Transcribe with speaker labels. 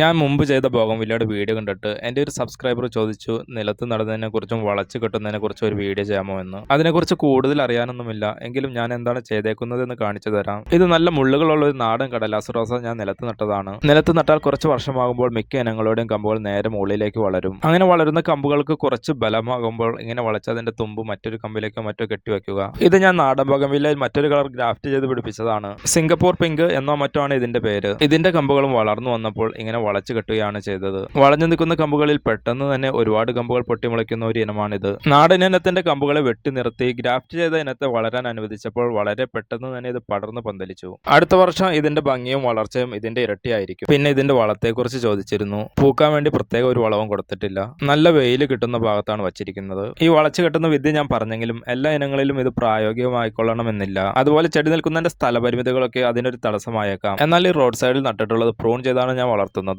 Speaker 1: ഞാൻ മുമ്പ് ചെയ്ത ബോഗംവില്ലയുടെ വീഡിയോ കണ്ടിട്ട് എന്റെ ഒരു സബ്സ്ക്രൈബർ ചോദിച്ചു നിലത്ത് നടന്നതിനെക്കുറിച്ചും വളച്ച് കെട്ടുന്നതിനെക്കുറിച്ചും ഒരു വീഡിയോ ചെയ്യാമോ എന്ന്? അതിനെക്കുറിച്ച് കൂടുതൽ അറിയാനൊന്നുമില്ല. എങ്കിലും ഞാൻ എന്താണ് ചെയ്തേക്കുന്നത് എന്ന് കാണിച്ചു തരാം. ഇത് നല്ല മുള്ളുകളുള്ള ഒരു നാടൻ കടലാസ് റോസ ഞാൻ നിലത്ത് നട്ടതാണ്. നിലത്ത് നട്ടാൽ കുറച്ച് വർഷമാകുമ്പോൾ മിക്ക ഇനങ്ങളുടെയും കമ്പുകൾ നേരെ മുകളിലേക്ക് വളരും. അങ്ങനെ വളരുന്ന കമ്പുകൾക്ക് കുറച്ച് ബലമാകുമ്പോൾ ഇങ്ങനെ വളച്ച് അതിന്റെ തുമ്പ് മറ്റൊരു കമ്പിലേക്കോ മറ്റോ കെട്ടിവെക്കുക ഇത് ഞാൻ നാടൻ ബോഗംവില്ലയിൽ മറ്റൊരു കളർ ഗ്രാഫ്റ്റ് ചെയ്ത് പിടിപ്പിച്ചതാണ്. സിംഗപ്പൂർ പിങ്ക് എന്നോ മറ്റോ ആണ് ഇതിന്റെ പേര്. ഇതിന്റെ കമ്പുകളും വളർന്നു വന്നപ്പോൾ ഇങ്ങനെ വളച്ചു കെട്ടുകയാണ് ചെയ്തത്. വളഞ്ഞു നിൽക്കുന്ന കമ്പുകളിൽ പെട്ടെന്ന് തന്നെ ഒരുപാട് കമ്പുകൾ പൊട്ടിമുളയ്ക്കുന്ന ഒരു ഇനമാണിത്. നാടൻ ഇനത്തിന്റെ കമ്പുകളെ വെട്ടി നിർത്തി ഗ്രാഫ്റ്റ് ചെയ്ത ഇനത്തെ വളരാൻ അനുവദിച്ചപ്പോൾ വളരെ പെട്ടെന്ന് തന്നെ ഇത് പടർന്നു പന്തലിച്ചു. അടുത്ത വർഷം ഇതിന്റെ ഭംഗിയും വളർച്ചയും ഇതിന്റെ ഇരട്ടിയായിരിക്കും. പിന്നെ ഇതിന്റെ വളത്തെക്കുറിച്ച് ചോദിച്ചിരുന്നു. പൂക്കാൻ വേണ്ടി പ്രത്യേക ഒരു വളവും കൊടുത്തിട്ടില്ല. നല്ല വെയിൽ കിട്ടുന്ന ഭാഗത്താണ് വച്ചിരിക്കുന്നത്. ഈ വളച്ചു കെട്ടുന്ന വിദ്യ ഞാൻ പറഞ്ഞെങ്കിലും എല്ലാ ഇനങ്ങളിലും ഇത് പ്രായോഗികമായിക്കൊള്ളണമെന്നില്ല. അതുപോലെ ചെടി നിൽക്കുന്നതിന്റെ സ്ഥലപരിമിതികളൊക്കെ അതിനൊരു തടസ്സമായേക്കാം. എന്നാൽ ഈ റോഡ് സൈഡിൽ നട്ടിട്ടുള്ളത് പ്രൂൺ ചെയ്താണ് ഞാൻ വളർത്തുന്നത്.